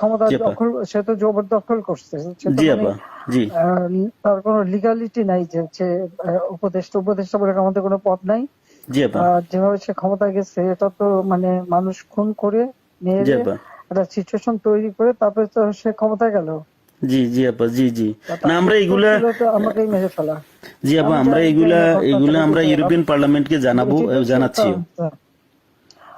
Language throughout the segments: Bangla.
ক্ষমতা দখল সে তো জবরদখল করছে জি মানে, আপা জি তার কোনো লিগালিটি নাই যে আহ, উপদেষ্টা উপদেষ্টা বলে আমাদের কোনো পদ নাই জি আপা যেভাবে সে ক্ষমতা গেছে এটা তো মানে মানুষ খুন করে মেরে একটা সিচুয়েশন তৈরি করে তারপরে তো সে ক্ষমতায় গেল জি জি আপা জি জি না আমরা এগুলা আমাকেই মেরে ফেলা জি আপা আমরা এগুলা এগুলা আমরা ইউরোপিয়ান পার্লামেন্টকে জানাব তা-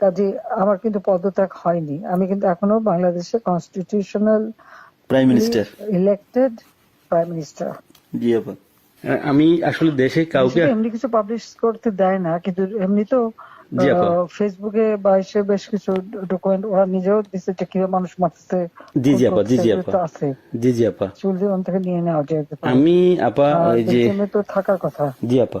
কাজে আমার কিন্তু পদত্যাগ হয়নি। আমি কিন্তু এখনও বাংলাদেশের constitutional prime minister elected prime minister জি আপা। আমি আসলে দেশে কাউকে এমনি কিছু পাবলিশ করতে দেয় না কিন্তু এমনি তো। ফেসবুকে বা এসে বেশ কিছু ডকুমেন্ট ওরা নিজেও দিচ্ছে যে কীভাবে মানুষ মারতেছে জি জি আপা জি জি আপা। আছে। জি জি আপা। চুল থেকে নিয়ে নেওয়া পারে আমি আপা ওই যে তো থাকার কথা। জি আপা।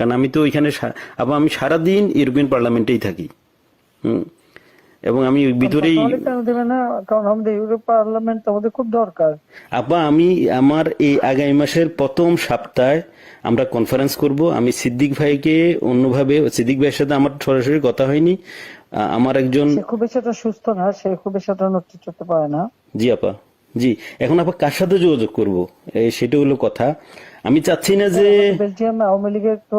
কারণ আমি তো ওইখানে আবার আমি সারাদিন ইউরোপিয়ান পার্লামেন্টেই থাকি। হুম? এবং আমি ভিতরেই কারণ আমাদের ইউরোপ পার্লামেন্ট আমাদের খুব দরকার। আপা আমি আমার এই আগামী মাসের প্রথম সপ্তাহে আমরা কনফারেন্স করব। আমি সিদ্দিক ভাইকে অন্যভাবে সিদ্দিক ভাইয়ের সাথে আমার সরাসরি কথা হয়নি। আমার একজন খুব একটা সুস্থ না সে খুব একটা নেতৃত্ব করতে পারে না। জি আপা জি এখন আপা কার সাথে যোগাযোগ করব? সেটা হলো কথা। আমি চাচ্ছি না যে বেলজিয়াম আওয়ামী লীগের তো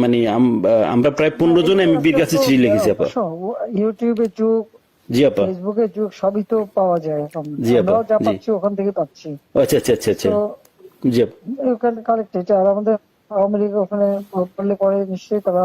মানে আমরা প্রায় পনেরো জন এমপির কাছে চিঠি লিখেছি আপা। ইউটিউবে যুগ জি আপা। ফেসবুকে যুগ সবই তো পাওয়া যায় এখন। জি আপা, যা পাচ্ছি ওখান থেকে পাচ্ছি। আচ্ছা আচ্ছা আচ্ছা আচ্ছা। জি আপা। ওখানে কালেক্টেড আর আমাদের আওয়ামী লীগ ওখানে করলে পরে নিশ্চয়ই তারা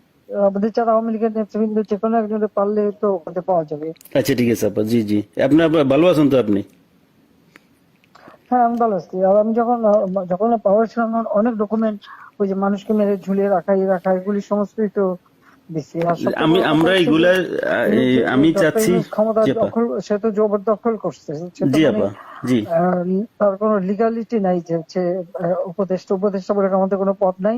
আমাদের যারা আওয়ামী লীগের নেতৃবৃন্দ যে কোনো একজনে পারলে তো ওখানে পাওয়া যাবে। আচ্ছা ঠিক আছে আপা জি জি। ভালো আছেন তো আপনি? হ্যাঁ আমি ভালো আছি। আর আমি যখন যখন পাওয়ার ছিলাম অনেক ডকুমেন্ট ওই যে মানুষকে মেরে ঝুলিয়ে রাখা এই রাখা এগুলি সমস্তই তো দিছি। আর সবচেয়ে আমি আমরা এগুলা আমি চাচ্ছি সে তো জবরদখল করছে। জি মানে আপা জি। তার কোনো লিগালিটি নাই যে উপদেষ্টা উপদেষ্টা বলে আমাদের কোনো পথ নাই।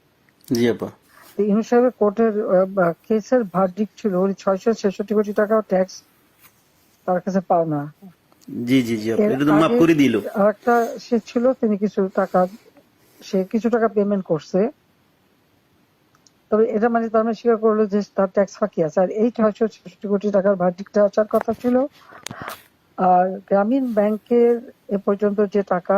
জি আপা। ইউনুস সাহেবের কোর্টের কেসের ছিল ওই ছয়শো ছেষট্টি কোটি টাকা ট্যাক্স তার কাছে জি জি জি এটা তো মাফ করে দিল। সে ছিল তিনি কিছু টাকা সে কিছু টাকা পেমেন্ট করছে। তবে এটা মানে তার মানে স্বীকার করল যে তার ট্যাক্স ফাঁকি আছে। আর এই ছয়শো ছেষট্টি কোটি টাকার ভার্ডিকটা আসার কথা ছিল। আর গ্রামীণ ব্যাংকের এ পর্যন্ত যে টাকা